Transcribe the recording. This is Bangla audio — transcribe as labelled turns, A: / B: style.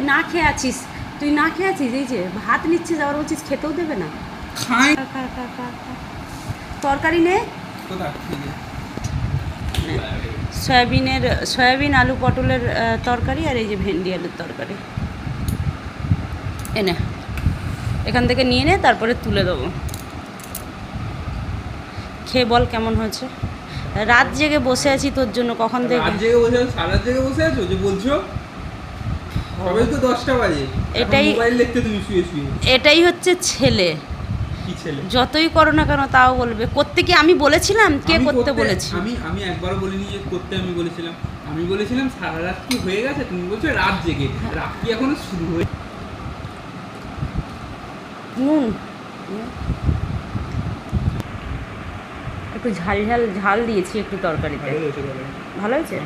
A: তুই না খেয়ে আছিস তুই না খেয়ে আছিস এই যে ভাত নিচ্ছিস আবার বলছিস খেতেও দেবে না।
B: খাই।
A: তরকারি নে। সয়াবিনের সয়াবিন আলু পটলের তরকারি আর এই যে ভেন্ডি আলুর তরকারি। এনে। এখান থেকে নিয়ে নে তারপরে তুলে দেবো। খেয়ে বল কেমন হয়েছে। রাত জেগে বসে আছি তোর জন্য কখন থেকে?
B: সারা জেগে বসে আছো? যে বলছো? সবাই তো দশটা বাজে।
A: এটাই-
B: মোবাইল দেখতে তুমি শুয়ে শুয়ে।
A: এটাই হচ্ছে ছেলে।
B: কি ছেলে?
A: যতই করো না কেন তাও বলবে। করতে কি আমি বলেছিলাম? কে করতে বলেছি?
B: আমি আমি একবারও বলিনি যে করতে আমি বলেছিলাম। আমি বলেছিলাম সারা রাত কি হয়ে গেছে? তুমি বলছো রাত জেগে। রাত কি এখনও শুরু হয়ে
A: একটু ঝাল ঝাল ঝাল দিয়েছি একটু তরকারিতে।
B: ভালো হয়েছে ভালো হয়েছে।